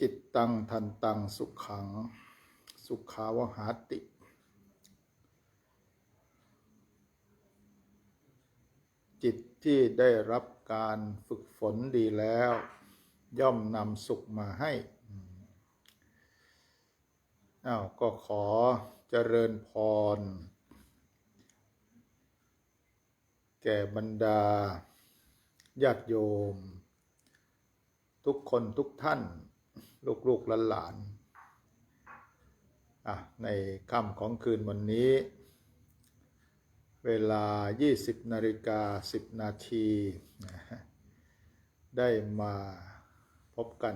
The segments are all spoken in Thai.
จิตตังทันตังสุขัง สุขาวหาติ จิตที่ได้รับการฝึกฝนดีแล้ว ย่อมนำสุขมาให้อ้าวก็ขอเจริญพร แก่บรรดาญาติโยม ทุกคนทุกท่าน ลูกๆหลานๆอะในค่ำของคืนวันนี้ เวลา 20นาฬิกา10 นาที ได้มาพบกัน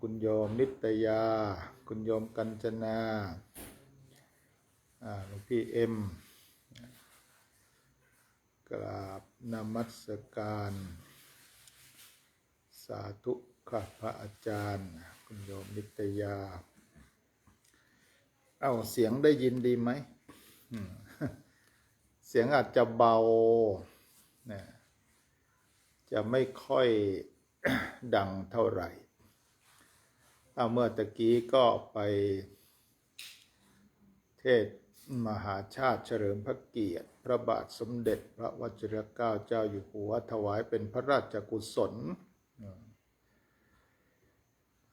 คุณโยมนิตยา คุณโยมกัญจนาหลวงพี่เอ็ม กราบนมัสการ สาธุข้าพระอาจารย์ คุณโยมนิตยา เอาเสียงได้ยินดีไหมอืมเสียงอาจจะเบานะจะไม่ค่อยดังเท่าไหร่เอาเมื่อตะกี้ก็ไปเทศมหาชาติเฉลิมพระเกียรติ พระบาทสมเด็จ พระวชิรเกล้าเจ้าอยู่หัวถวายเป็นพระราชกุศล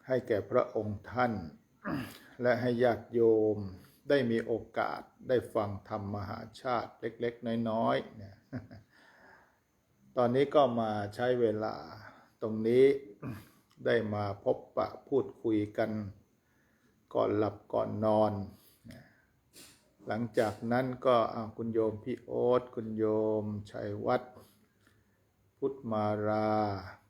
ให้แก่พระองค์ท่าน และให้ญาติโยมได้มีโอกาสได้ฟังธรรมมหาชาติเล็ก ๆ น้อยๆเนี่ยตอนนี้ก็มาใช้เวลาตรงนี้ได้มาพบปะพูดคุยกันก่อนหลับก่อนนอน หลังจากนั้นก็อ้าคุณโยมพี่โอ๊ตคุณโยมชัยวัฒน์พุทธมารา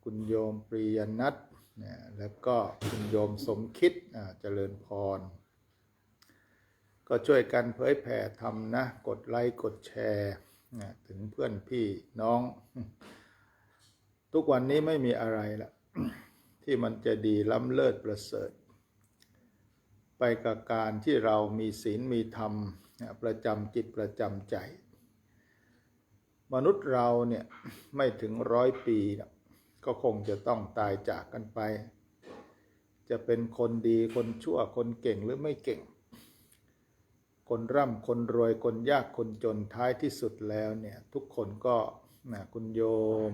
คุณโยมปริยนัท นี่ยแล้วก็คุณโยมสมคิดเจริญพร ก็ช่วยกันเผยแผ่ทำนะ กดไลค์กดแชร์นะถึงเพื่อนพี่น้อง ทุกวันนี้ไม่มีอะไรละที่มันจะดีล้ำเลิศประเสริฐ ไปกับการที่เรามีศีลมีธรรมประจำจิตประจำใจ มนุษย์เราเนี่ยไม่ถึงร้อยปีนะ ก็คงจะต้องตายจากกันไป จะเป็นคนดีคนชั่วคนเก่งหรือไม่เก่ง คนร่ำคนรวยคนยากคนจนท้ายที่สุดแล้วเนี่ยทุกคนก็นะคุณโยม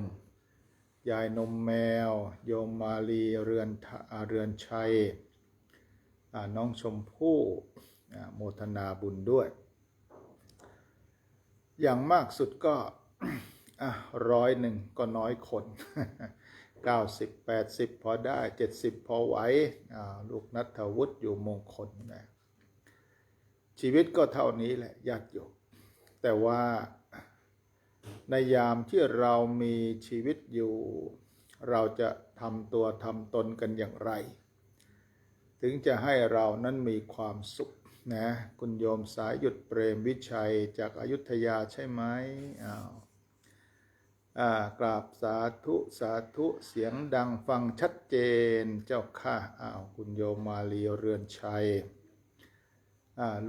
ยายนมแมว โยมมาลีเรือนอาเรือนชัยน้องชมพู่โมทนาบุญด้วย อย่างมากสุดก็ อะร้อยหนึ่งก็น้อยคนเก้าสิบแปดสิบพอได้เจ็ดสิบพอไหวอ่าลูกนัทวุฒิอยู่มงคลนะชีวิตก็เท่านี้แหละญาติโยมแต่ว่าในยามที่เรามีชีวิตอยู่ เราจะทำตัวทำตนกันอย่างไร ถึงจะให้เรานั้นมีความสุขนะคุณโยมสายหยุดเปรมวิชัยจากอายุทยาใช่ไหมอ้าว กราบสาธุสาธุเสียงดังฟังชัดเจนเจ้าค่ะอ้าวคุณโยมมาลีเรือนชัย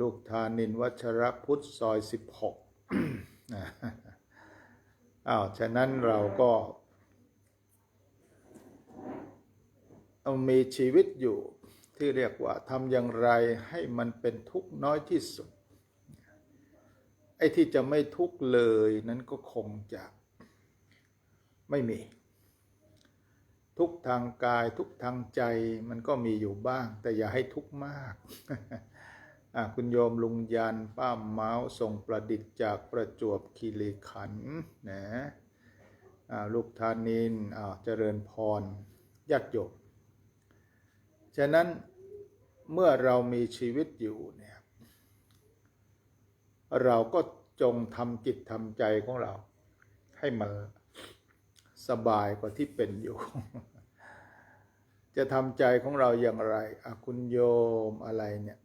ลูกทานินวัชรพุทธซอยสิบหกอ้าวฉะนั้นเราก็มีชีวิตอยู่ที่เรียกว่าทำอย่างไรให้มันเป็นทุกข์น้อยที่สุด ไอ้ที่จะไม่ทุกข์เลยนั้นก็คงจะ ไม่มี ทุกทางกายทุกทางใจมันก็มีอยู่บ้าง แต่อย่าให้ทุกมากคุณโยมลุงยันป้าเมาส์ส่งประดิษฐ์จากประจวบคีรีขันธ์นะลูกธานินเจริญพรญาติโยมฉะนั้นเมื่อเรามีชีวิตอยู่เนี่ยเราก็จงทำจิตทำใจของเรา ให้มัน สบายกว่าที่เป็นอยู่ จะทำใจของเราอย่างไรอคุณโยมอะไรเนี่ย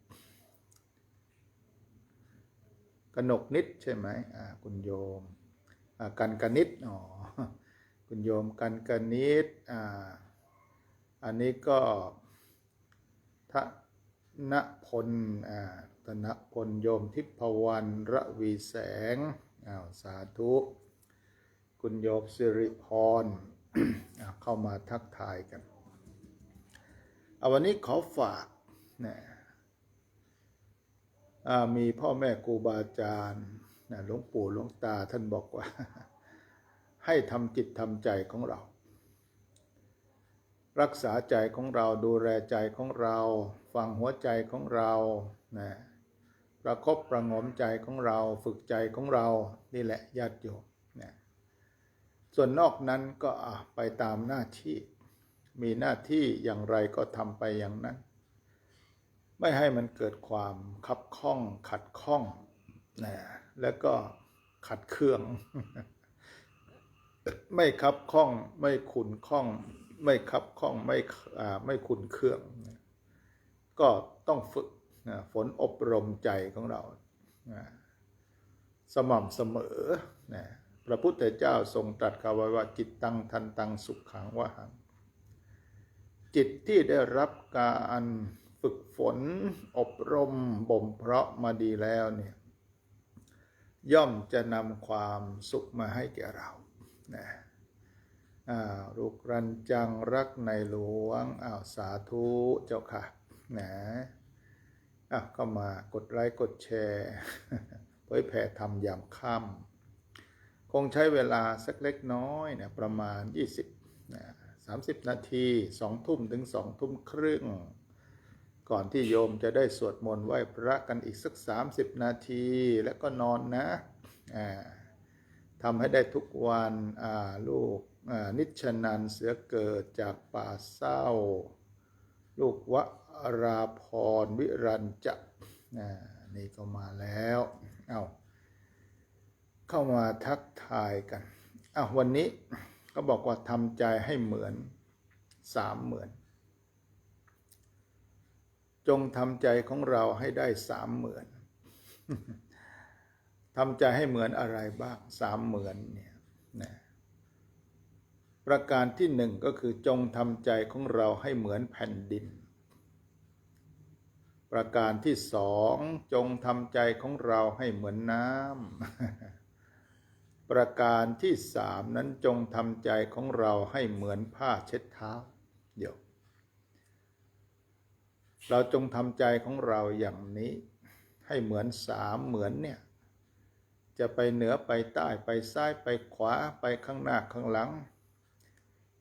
กนกนิดใช่ไหมอาคุณโยมอากันกนิดอ๋อคุณโยมกันกนิดอ่าอันนี้ก็ทนพลอ่าธนพลโยมทิพวรรณระวีแสงอ้าวสาธุ คุณโยมสิริพรเข้ามาทักทายกันเอาวันนี้ขอฝากนะมีพ่อแม่ครูบาอาจารย์นะหลวงปู่หลวงตาท่านบอกว่า ให้ทำจิตทำใจของเรา รักษาใจของเราดูแลใจของเรา ฟังหัวใจของเรานะประคบประงมใจของเรา ฝึกใจของเรา นี่แหละญาติโยม ส่วนนอกนั้นก็ไปตามหน้าที่ มีหน้าที่อย่างไรก็ทำไปอย่างนั้น ไม่ให้มันเกิดความคับข้องขัดข้องนะแล้วก็ขัดเครื่อง ไม่คับข้อง ไม่ขุนข้อง ไม่คับข้องไม่ไม่ขุนเครื่อง ก็ต้องฝึกนะฝนอบรมใจของเรานะสม่ำเสมอนะ ระพุทธเจ้าทรงตรัสเอาไว้ว่าจิตตังทันตังสุขขังวะหัง จิตที่ได้รับการฝึกฝน อบรมบ่มเพาะมาดีแล้วเนี่ยย่อมจะนำความสุขมาให้แก่เรานะอ่าลูกรันจังรักในหลวงอ้าวสาธุเจ้าค่ะนะอะก็มากดไลค์กดแชร์เผยแผ่ธรรมยามค่ำ คงใช้เวลาสักเล็กน้อยเนี่ยประมาณ 20นะ30 นาที2ทุ่มถึง2ทุ่มครึ่ง ก่อนที่โยมจะได้สวดมนต์ไหว้พระกันอีกสัก 30 นาทีแล้วก็นอนนะทำให้ได้ทุกวันลูกนิชนันเสือเกิดจากป่าเศร้า ลูกวราพรวิรันจะนี่ก็มาแล้ว เอา เข้ามาทักทายกันอ้าววันนี้ก็บอกว่าทำใจให้เหมือนสามเหมือน จงทำใจของเราให้ได้สามเหมือนทำใจให้เหมือนอะไรบ้างสามเหมือนเนี่ยนะประการที่หนึ่งก็คือจงทำใจของเราให้เหมือนแผ่นดิน ประการที่สองจงทำใจของเราให้เหมือนน้ำ ประการที่สามนั้นจงทำใจของเราให้เหมือนผ้าเช็ดเท้า เดี๋ยว เราจงทำใจของเราอย่างนี้ ให้เหมือนสามเหมือนเนี่ย จะไปเหนือไปใต้ไปซ้ายไปขวาไปข้างหน้าข้างหลัง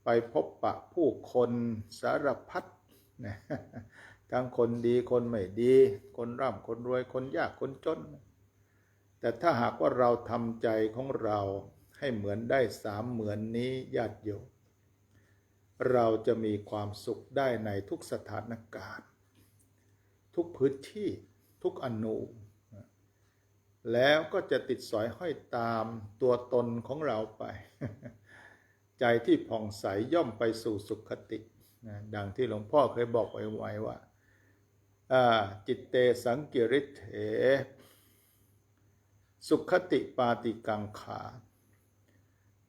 ไปพบปะผู้คนสารพัดนะทั้งคนดีคนไม่ดี คนร่ำคนรวยคนยากคนจน แต่ถ้าหากว่าเราทำใจของเราให้เหมือนได้สามเหมือนนี้ญาติโยมเราจะมีความสุขได้ในทุกสถานการณ์ ทุกพื้นที่ทุกอนูแล้วก็จะติดสอยห้อยตามตัวตนของเราไป ใจที่ผ่องใสย่อมไปสู่สุขตินะดังที่หลวงพ่อเคยบอกไว้ไว้ว่าอ่าจิตเตสังกิริเถ สุขติปาติกังขา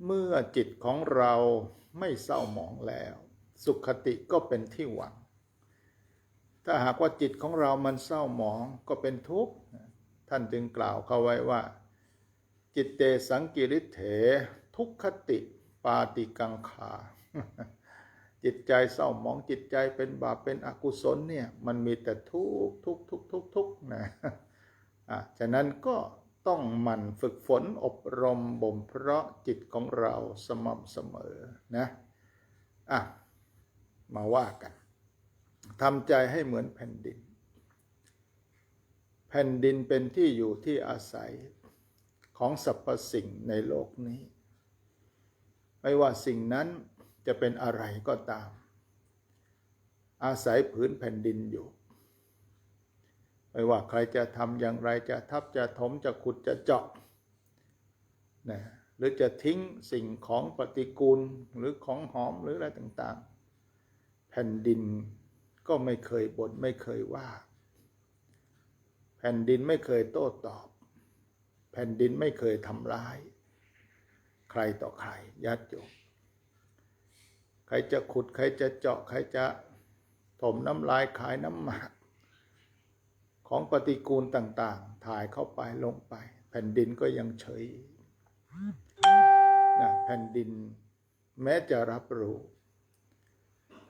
เมื่อจิตของเราไม่เศร้าหมองแล้ว สุขติก็เป็นที่หวัง ถ้าหากว่าจิตของเรามันเศร้าหมองก็เป็นทุกข์ ท่านจึงกล่าวเข้าไว้ว่า จิตเตสังกิริเถ ทุกขติปาติกังขา จิตใจเศร้าหมองจิตใจเป็นบาปเป็นอกุศลเนี่ย มันมีแต่ทุกข์ทุกข์ทุกข์ทุกข์ทุกนะอะฉะนั้นก็ ต้องหมั่นฝึกฝนอบรมบ่มเพาะจิตของเราสม่ำเสมอนะอะมาว่ากันทำใจให้เหมือนแผ่นดิน แผ่นดินเป็นที่อยู่ที่อาศัยของสรรพสิ่งในโลกนี้ ไม่ว่าสิ่งนั้นจะเป็นอะไรก็ตาม อาศัยผืนแผ่นดินอยู่ ไม่ว่าใครจะทำอย่างไรจะทับจะถมจะขุดจะเจาะนะหรือจะทิ้งสิ่งของปฏิกูลหรือของหอมหรืออะไรต่างๆ แผ่นดินก็ไม่เคยบ่นไม่เคยว่า แผ่นดินไม่เคยโต้ตอบ แผ่นดินไม่เคยทำร้าย ใครต่อใครญาติโยมใครจะขุดใครจะเจาะใครจะถมน้ำลายขายน้ำหมาก ของปฏิกูลต่างๆ ถ่ายเข้าไปลงไป แผ่นดินก็ยังเฉยนะแผ่นดินแม้จะรับรู้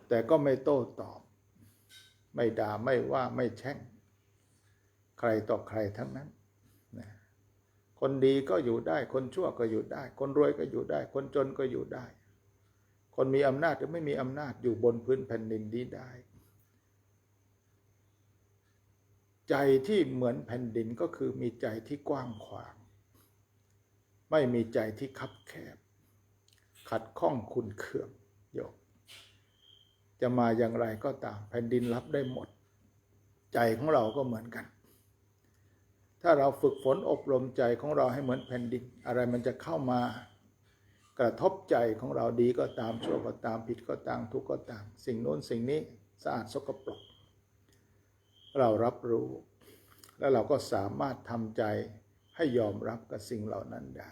แต่ก็ไม่โต้ตอบ ไม่ด่าไม่ว่าไม่แช่ง ใครต่อใครทั้งนั้นนะคนดีก็อยู่ได้ คนชั่วก็อยู่ได้ คนรวยก็อยู่ได้ คนจนก็อยู่ได้ คนมีอำนาจหรือไม่มีอำนาจอยู่บนพื้นแผ่นดินนี้ได้ ใจที่เหมือนแผ่นดินก็คือมีใจที่กว้างขวาง ไม่มีใจที่คับแคบ ขัดข้องคุณเคืองโยกจะมาอย่างไรก็ตามแผ่นดินรับได้หมด ใจของเราก็เหมือนกัน ถ้าเราฝึกฝนอบรมใจของเราให้เหมือนแผ่นดิน อะไรมันจะเข้ามากระทบใจของเราดีก็ตามชั่วก็ตามผิดก็ตามทุกข์ก็ตาม สิ่งโน้นสิ่งนี้สะอาดสกปรก เรารับรู้ แล้วเราก็สามารถทำใจให้ยอมรับกับสิ่งเหล่านั้นได้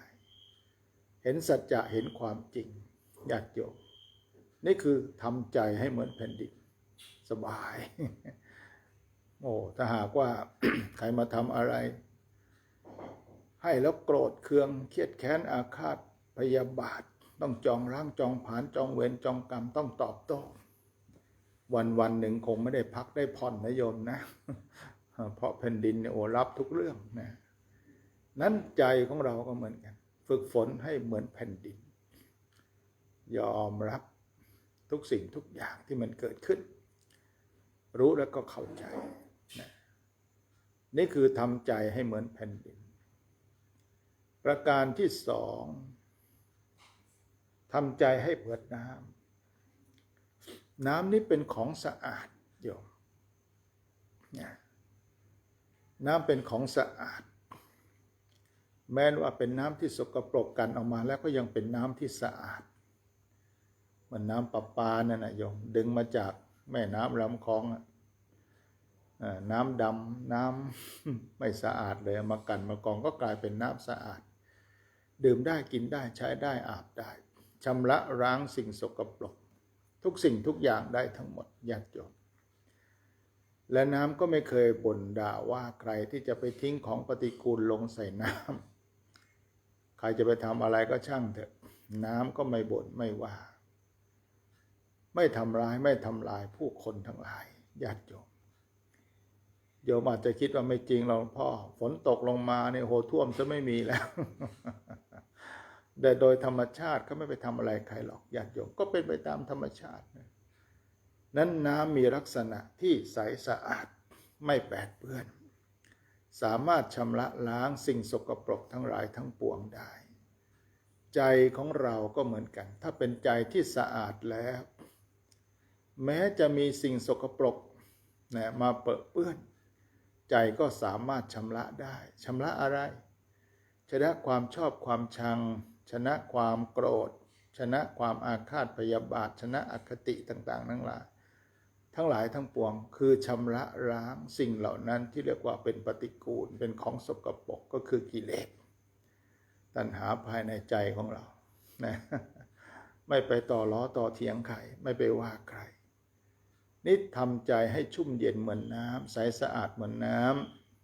เห็นสัจจะเห็นความจริงญาติโยมนี่คือทำใจให้เหมือนแผ่นดินสบาย โอ้ถ้าหากว่าใครมาทำอะไร ให้แล้วโกรธเคืองเครียดแค้นอาฆาตพยาบาท ต้องจองร่างจองผานจองเวรจองกรรมต้องตอบโต้ วันวันหนึ่งคงไม่ได้พักได้ผ่อนนะโยมนะ เพราะแผ่นดินเนี่ยโอรับทุกเรื่องนะนั้นใจของเราก็เหมือนกัน ฝึกฝนให้เหมือนแผ่นดิน ยอมรับทุกสิ่งทุกอย่างที่มันเกิดขึ้น รู้แล้วก็เข้าใจนะนี่คือทำใจให้เหมือนแผ่นดิน ประการที่สองทำใจให้เหมือนน้ำ น้ำนี้เป็นของสะอาดโยมน้ำเป็นของสะอาด แม้ว่าเป็นน้ำที่สกปรกกันออกมาแล้วก็ยังเป็นน้ำที่สะอาดเหมันน้ำประปานั่นนะโยมดึงมาจากแม่น้ำลำคลองน้ำดำน้ำไม่สะอาดเลยมากันมากองก็กลายเป็นน้ำสะอาด ดื่มได้กินได้ใช้ได้อาบได้ชำระล้างสิ่งสกปรก ทุกสิ่งทุกอย่างได้ทั้งหมดญาติโยมและน้ำก็ไม่เคยบ่นด่าว่าใครที่จะไปทิ้งของปฏิกูลลงใส่น้ำใครจะไปทำอะไรก็ช่างเถอะ น้ำก็ไม่บ่นไม่ว่า ไม่ทำร้ายไม่ทำลายผู้คนทั้งหลายญาติโยมโยมอาจจะคิดว่าไม่จริงหรอกพ่อ ฝนตกลงมาเนี่ยโหท่วมจะไม่มีแล้ว แต่โดยธรรมชาติเขาไม่ไปทำอะไรใครหรอกญาติโยมก็เป็นไปตามธรรมชาติ นั้นน้ำมีลักษณะที่ใสสะอาดไม่แปดเปื้อน สามารถชำระล้างสิ่งสกปรกทั้งหลายทั้งปวงได้ ใจของเราก็เหมือนกัน ถ้าเป็นใจที่สะอาดแล้ว แม้จะมีสิ่งสกปรกนะมาเปะเปื้อน ใจก็สามารถชำระได้ชำระอะไรชนะความชอบความชัง ชนะความโกรธ ชนะความอาฆาตพยาบาท ชนะอคติต่างๆ ทั้งหลาย ทั้งหลายทั้งปวง คือชำระล้างสิ่งเหล่านั้นที่เรียกว่าเป็นปฏิกูล เป็นของสกปรกก็คือกิเลส ตัณหาภายในใจของเรา นะ ไม่ไปต่อล้อต่อเถียงใคร ไม่ไปว่าใคร นี่ทำใจให้ชุ่มเย็นเหมือนน้ำใสสะอาดเหมือนน้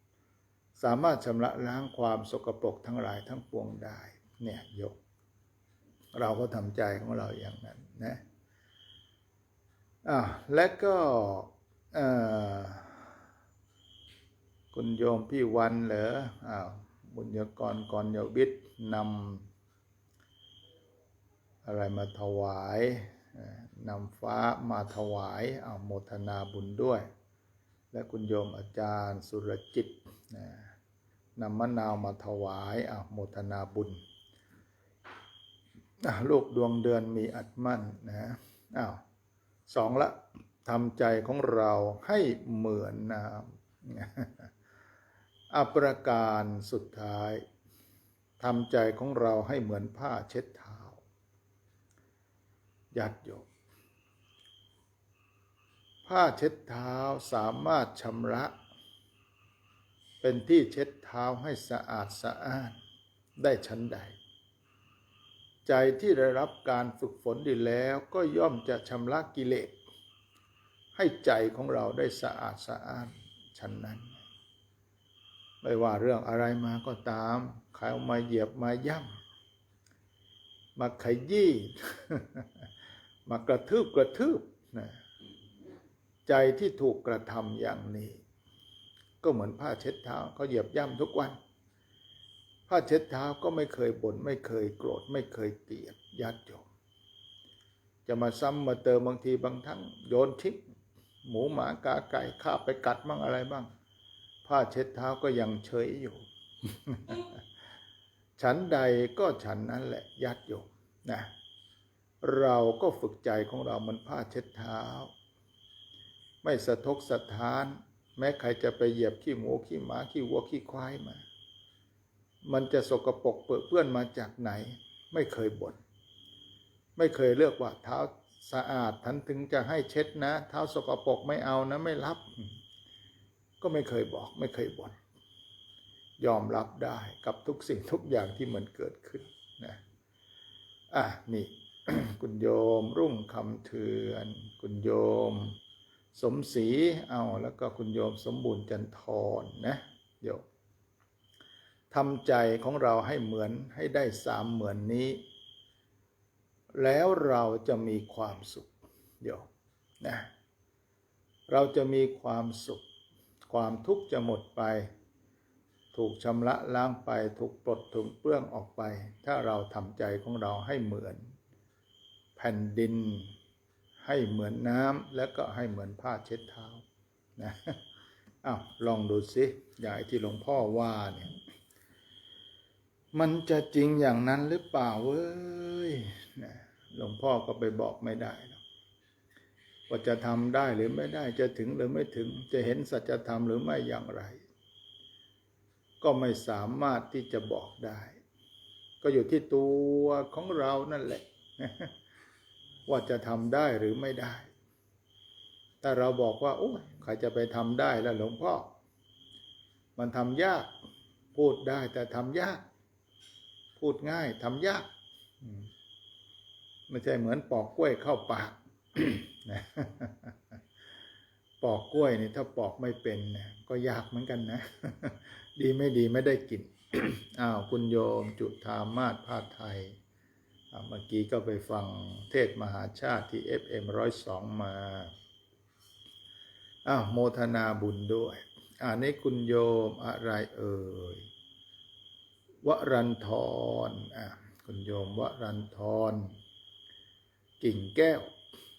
ำสามารถชำระล้างความสกปรกทั้งหลายทั้งปวงได้ เนี่ยโยก เราก็ทำใจของเราอย่างนั้นนะอ่าและก็คุณโยมพี่วันเหรออ้าวบุญยกรกรโยวิทนำอะไรมาถวายนำฟ้ามาถวายเอาโมทนาบุญด้วย และคุณโยมอาจารย์สุรจิตนำมะนาวมาถวายเอาโมทนาบุญ ลูกดวงเดือนมีอัดมั่นนะอ้าวสองละทำใจของเราให้เหมือนน้ำอัปรการสุดท้ายทำใจของเราให้เหมือนผ้าเช็ดเท้าญาติโยมผ้าเช็ดเท้าสามารถชำระ เป็นที่เช็ดเท้าให้สะอาดสะอ้านได้ชั้นใด ใจที่ได้รับการฝึกฝนดีแล้วก็ย่อมจะชำระกิเลส ให้ใจของเราได้สะอาดสะอ้านชั้นนั้น ไม่ว่าเรื่องอะไรมาก็ตามใครเอามาเหยียบมาย่ำมาขยี้มากระทืบกระทืบนะใจที่ถูกกระทำอย่างนี้ ก็เหมือนผ้าเช็ดเท้าเขาเหยียบย่ำทุกวัน ผ้าเช็ดเท้าก็ไม่เคยบ่นไม่เคยโกรธไม่เคยเกลียดญาติโยมจะมาซ้ำมาเติมบางทีบางทั้งโยนทิ้งหมูหมากาไก่ข้าไปกัดบ้างอะไรบ้าง ผ้าเช็ดเท้าก็ยังเฉยอยู่ ฉันใดก็ฉันนั้นแหละญาติโยมนะเราก็ฝึกใจของเราเหมันผ้าเช็ดเท้า ไม่สะทกสะท้าน แม้ใครจะไปเหยียบขี้หมูขี้หมาขี้วัวขี้ควายมา มันจะสกปรกเปื้อนเปื้อนมาจากไหน ไม่เคยบน่นไม่เคยเลือกว่าเท้าสะอาดทันถึงจะให้เช็ดนะ เท้าสกปรกไม่เอานะไม่รับ ก็ไม่เคยบอก ไม่เคยบน่นยอมรับได้กับทุกสิ่งทุกอย่างที่มันเกิดขึ้นนะอะนี่คุณโยมรุ่งคำเทือน คุณโยม สมศรีเอาแล้วก็คุณโยมสมบูรณ์จันทรนะโยม ทำใจของเราให้เหมือนให้ได้สามเหมือนนี้ แล้วเราจะมีความสุขโยมนะเราจะมีความสุข ความทุกข์จะหมดไป ถูกชำระล้างไป ถูกปลดถูกเปื้องออกไป ถ้าเราทำใจของเราให้เหมือน แผ่นดิน ให้เหมือนน้ำแล้วก็ให้เหมือนผ้าเช็ดเท้านะอ้าวลองดูสิอย่างที่หลวงพ่อว่าเนี่ย มันจะจริงอย่างนั้นหรือเปล่าเว้ยหลวงพ่อก็ไปบอกไม่ได้หรอกว่าจะทำได้หรือไม่ได้จะถึงหรือไม่ถึงจะเห็นสัจธรรมหรือไม่อย่างไร ก็ไม่สามารถที่จะบอกได้ ก็อยู่ที่ตัวของเรานั่นแหละ ว่าจะทำได้หรือไม่ได้ แต่เราบอกว่า โอ้ยใครจะไปทำได้ล่ะหลวงพ่อ มันทำยาก พูดได้แต่ทำยาก พูดง่ายทำยากไม่ใช่เหมือนปอกกล้วยเข้าปากนะปอกกล้วยนี่ถ้าปอกไม่เป็นนะก็ยากเหมือนกันนะ ดีไม่ดีไม่ได้กินอ้าวคุณโยมจุธามาศภาคไทยเมื่อกี้ก็ไปฟังเทศมหาชาติที่ FM ร้อยสองมาอ้าวโมทนาบุญด้วย อ่านี้คุณโยมอะไรเอ่ย วรันทรอ่าคุณโยมวรันทร กิ่งแก้ว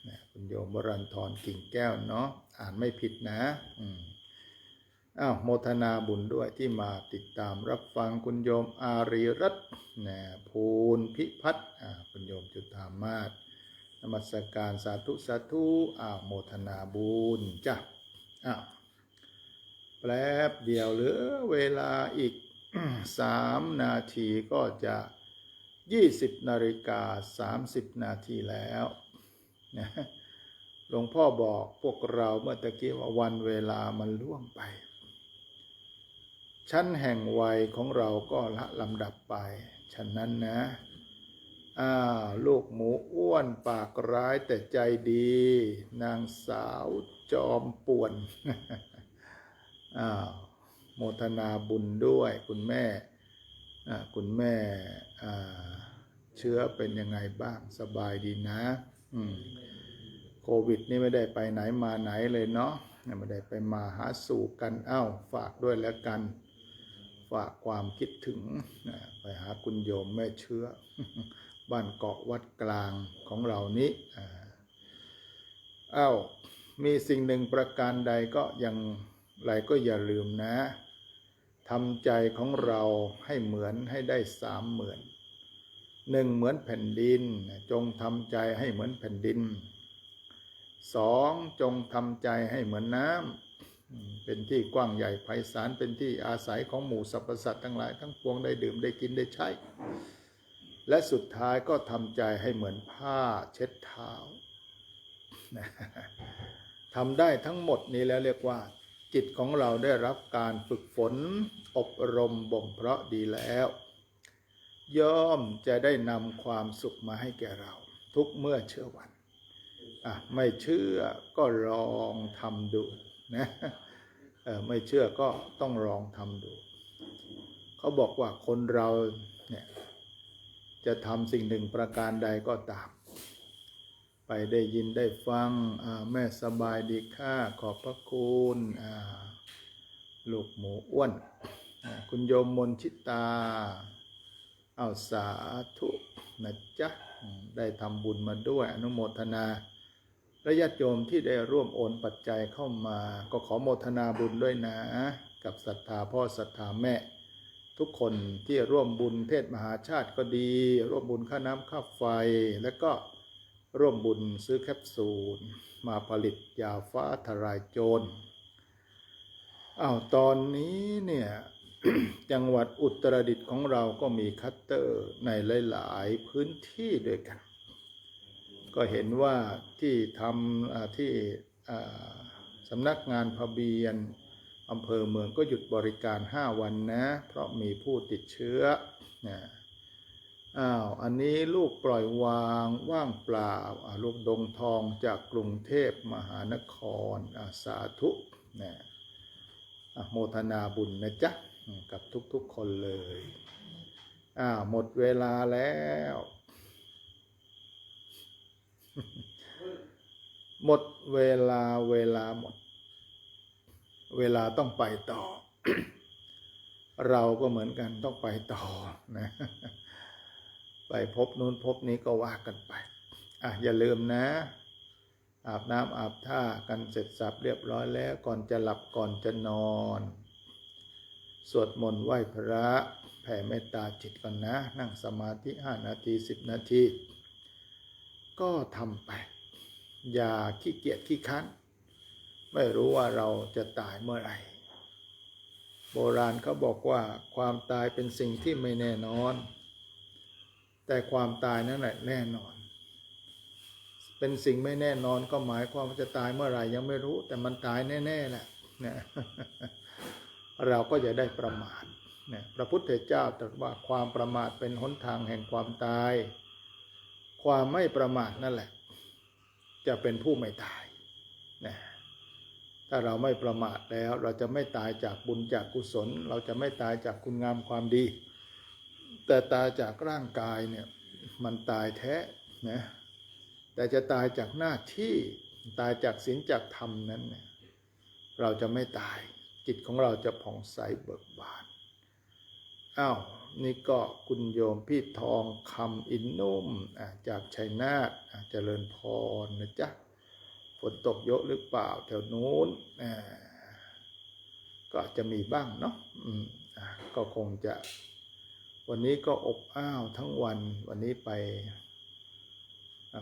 นะคุณโยมวรันทรกิ่งแก้วเนาะอ่านไม่ผิดนะอืมอ้าวโมทนาบุญด้วยที่มาติดตามรับฟังคุณโยมอารีรัตน์นะภูลพิพัฒน์อ่าคุณโยมจุธามาศนมัสการสาธุสาธุอ้าวโมทนาบุญจ้ะอ้าวแป๊บเดียวเหลือเวลาอีก สามนาทีก็จะยี่สิบนาฬิกาสามสิบนาทีแล้วนะหลวงพ่อบอกพวกเราเมื่อตะกี้ว่าวันเวลามันล่วงไป ชั้นแห่งวัยของเราก็ละลำดับไป ฉะนั้นนะอ้าวลูกหมูอ้วนปากร้ายแต่ใจดี นางสาวจอมป่วนอ้าว โมทนาบุญด้วย คุณแม่คุณแม่เชื้อเป็นยังไงบ้างสบายดีนะโควิดนี่ไม่ได้ไปไหนมาไหนเลยเนาะไม่ได้ไปมาหาสู่กันเอ้า ฝากด้วยแล้วกัน ฝากความคิดถึงไปหาคุณโยมแม่เชื้อ บ้านเกาะวัดกลางของเรานี้อาเอ้ามีสิ่งหนึ่งประการใดก็ยังไรก็อย่าลืมนะ ทำใจของเราให้เหมือนให้ได้สามเหมือนหนึ่งเหมือนแผ่นดิน จงทำใจให้เหมือนแผ่นดินสองจงทำใจให้เหมือนน้ำเป็นที่กว้างใหญ่ไพศาลเป็นที่อาศัยของหมู่สรรพสัตว์ทั้งหลายทั้งปวงได้ดื่มได้กินได้ใช้ และสุดท้ายก็ทำใจให้เหมือนผ้าเช็ดเท้าทำได้ทั้งหมดนี้แล้วเรียกว่า จิตของเราได้รับการฝึกฝน อบรมบ่มเพาะดีแล้ว ย่อมจะได้นำความสุขมาให้แก่เรา ทุกเมื่อเชื่อวันอะไม่เชื่อก็ลองทำดูนะเออไม่เชื่อก็ต้องลองทำดู เขาบอกว่าคนเราเนี่ยจะทำสิ่งหนึ่งประการใดก็ตาม ไปได้ยินได้ฟังแม่สบายดีค่ะขอบพระคุณลูกหมูอ้วน คุณโยมมนชิตา เอาสาธุนะจ๊ะ ได้ทำบุญมาด้วยอนุโมทนาและญาติโยมที่ได้ร่วมโอนปัจจัยเข้ามา ก็ขอโมทนาบุญด้วยนะ กับศรัทธาพ่อศรัทธาแม่ ทุกคนที่ร่วมบุญเทศมหาชาติก็ดี ร่วมบุญค่าน้ำค่าไฟและก็ ร่วมบุญซื้อแคปซูล มาผลิตยาฟ้าทลายโจรอ้าวตอนนี้เนี่ยจังหวัดอุตรดิตถ์ของเราก็มีคัตเตอร์ในหลาย ๆ พื้นที่ด้วยกัน ก็เห็นว่าที่ทำที่สำนักงานพเบียนอำเภอเมืองก็หยุดบริการ 5 วันนะ เพราะมีผู้ติดเชื้อนะ อ้าวอันนี้ลูกปล่อยวางว่างเปล่าลูกดงทองจากกรุงเทพมหานคราสาธุนะอะโมทนาบุญนะจ๊ะ กับทุกๆคนเลยอ้าวหมดเวลาแล้ว หมดเวลาเวลาหมด เวลาต้องไปต่อ เราก็เหมือนกันต้องไปต่อนะ ไปพบนู้นพบนี้ก็ว่ากันไป อะอย่าลืมนะ อาบน้ำอาบท่ากันเสร็จสับเรียบร้อยแล้วก่อนจะหลับก่อนจะนอน สวดมนต์ไหว้พระแผ่เมตตาจิตก่อนนะ นั่งสมาธิห้านาทีสิบนาที ก็ทำไป อย่าขี้เกียจขี้ค้น ไม่รู้ว่าเราจะตายเมื่อไหร่โบราณเขาบอกว่าความตายเป็นสิ่งที่ไม่แน่นอน แต่ความตายนั่นแหละแน่นอน เป็นสิ่งไม่แน่นอนก็หมายความว่าจะตายเมื่อไหร่ยังไม่รู้ แต่มันตายแน่ๆแหละนะเราก็จะได้ประมาทนะพระพุทธเจ้าตรัสว่าความประมาทเป็นหนทางแห่งความตาย ความไม่ประมาทนั่นแหละ จะเป็นผู้ไม่ตายนะถ้าเราไม่ประมาทแล้ว เราจะไม่ตายจากบุญจากกุศล เราจะไม่ตายจากคุณงามความดี แต่ตายจากร่างกายเนี่ยมันตายแท้นะแต่จะตายจากหน้าที่ตายจากศีลจากธรรมนั้นเนี่ยเราจะไม่ตายจิตของเราจะผ่องใสเบิกบานอ้าวนี่ก็คุณโยมพี่ทองคำอินนุ่มจากชัยนาทเจริญพรนะจ๊ะฝนตกเยอะหรือเปล่าแถวนู้นก็จะมีบ้างเนาะก็คงจะ วันนี้ก็อบอ้าวทั้งวัน วันนี้ไป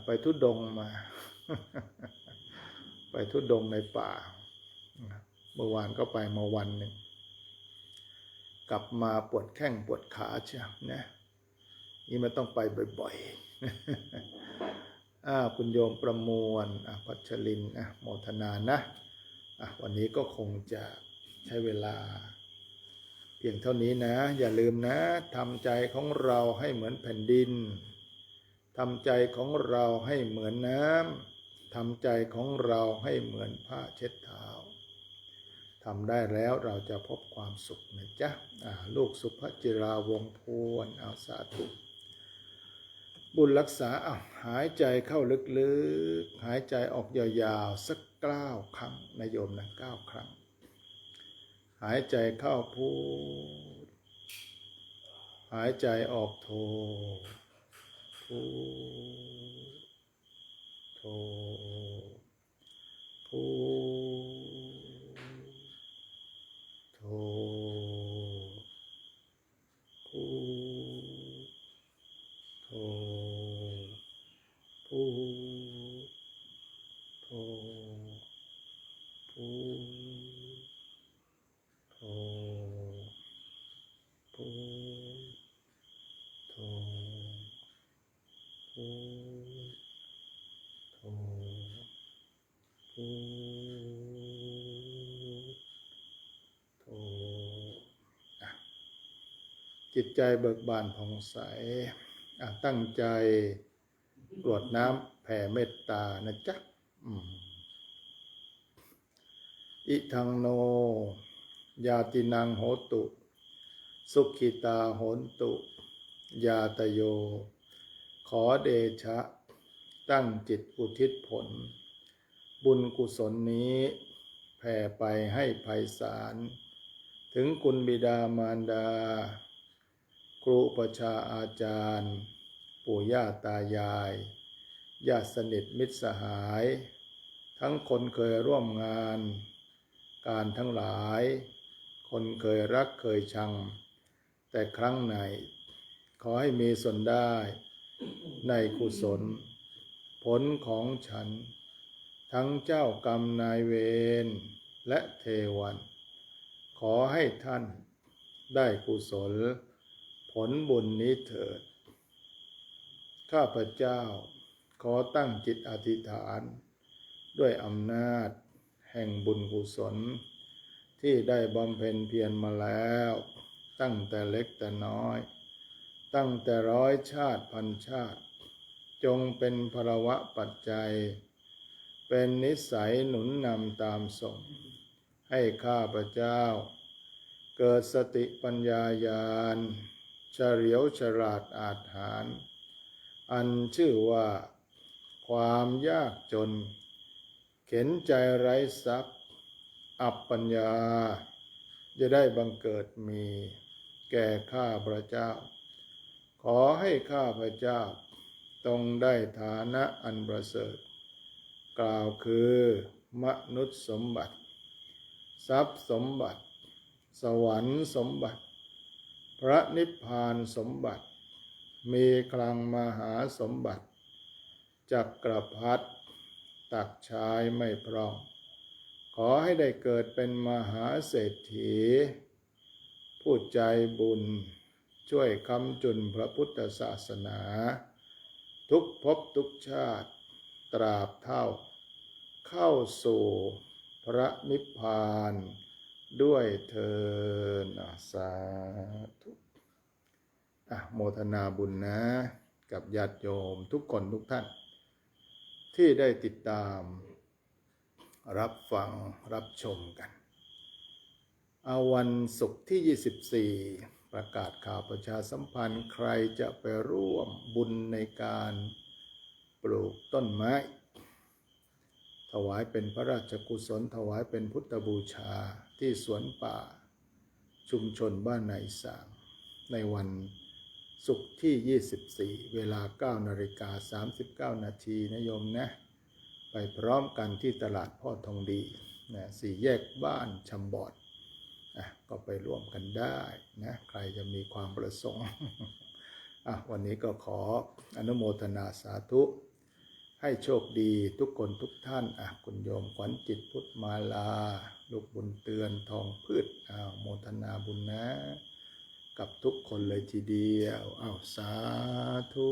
ไปทุดงมา ไปทุดงในป่า เมื่อวานก็ไปมาวันหนึ่ง กลับมาปวดแข้งปวดขาเชียวนะนี่มันต้องไปบ่อยๆอ้าวคุณโยมประมวลอะพัชรินอะโมทนานะอะวันนี้ก็คงจะใช้เวลา พียงเท่านี้นะ อย่าลืมนะทำใจของเราให้เหมือนแผ่นดินทำใจของเราให้เหมือนน้ำทำใจของเราให้เหมือนผ้าเช็ดเท้าทำได้แล้วเราจะพบความสุขนะจ๊ะลูกสุภจิราวงพวนเอาสาธุบุญรักษาอ้าหายใจเข้าลึกๆ หายใจออกยาวๆ สักเก้าครั้งนะโยมนะเก้าครั้ง หายใจเข้าพูดหายใจออกโทพูดโทพูด โทพูโทพูโทพูโทพูโทพูโทพู โทอะจิต ใจเบิกบานผ่องใสตั้งใจกรวดน้ำแผ่เมตตานะจ๊ะอิทังโน ยาตินังโหตุ สุขิตาโหนตุ ยาตโย ขอเดชะ ตั้งจิตอุทิศผล บุญกุศลนี้แผ่ไปให้ไพศาลถึงคุณบิดามารดา ครูประชาอาจารย์ ปู่ย่าตายายญาติสนิทมิตรสหาย ทั้งคนเคยร่วมงาน การทั้งหลาย คนเคยรักเคยชัง แต่ครั้งไหน ขอให้มีส่วนได้ ในกุศล ผลของฉัน ทั้งเจ้ากรรมนายเวรและเทวัน ขอให้ท่านได้กุศล ผลบุญนี้เถิด ข้าพเจ้าขอตั้งจิตอธิษฐาน ด้วยอำนาจ แห่งบุญกุศล ที่ได้บำเพ็ญเพียรมาแล้ว ตั้งแต่เล็กแต่น้อย ตั้งแต่ร้อยชาติพันชาติ จงเป็นภรวะปัจจัย เป็นนิสัยหนุนนำตามส่ง ให้ข้าพเจ้า เกิดสติปัญญายาณ เฉลียวฉลาดอาจหาร อันชื่อว่า ความยากจน เข็นใจไร้ทรัพย์ อับปัญญา จะได้บังเกิดมี แก่ข้าพระเจ้า ขอให้ข้าพระเจ้าต้องได้ฐานะอันประเสริฐ กล่าวคือมนุษย์สมบัติ ทรัพย์สมบัติ สวรรค์สมบัติ พระนิพพานสมบัติ มีคลังมหาสมบัติจักรพรรดิตักชายไม่พร่อง ขอให้ได้เกิดเป็นมหาเศรษฐี ผู้ใจบุญ ช่วยคำจุนพระพุทธศาสนา ทุกภพทุกชาติตราบเท่า เข้าสู่พระนิพพาน ด้วยเทินอะสาธุอะโมทนาบุญนะ กับญาติโยมทุกคนทุกท่าน ที่ได้ติดตาม รับฟังรับชมกัน เอาวันศุกร์ที่ 24 ประกาศข่าวประชาสัมพันธ์ใครจะไปร่วมบุญในการปลูกต้นไม้ ถวายเป็นพระราชกุศลถวายเป็นพุทธบูชา ที่สวนป่าชุมชนบ้านในสางในวันศุกร์ที่ 24 เวลา 9นาฬิกา39 นาทีนะโยมนะ ไปพร้อมกันที่ตลาดพ่อทองดีนะสี่แยกบ้านชำบอดอะก็ไปร่วมกันได้นะ ใครจะมีความประสงค์อะวันนี้ก็ขออนุโมทนาสาธุ ให้โชคดีทุกคนทุกท่านอะคุณโยมขวัญจิตพุทธมาลาลูกบุญเตือนทองพืชอ้าวโมทนาบุญนะ กับทุกคนเลยทีเดียวอ้าวสาธุ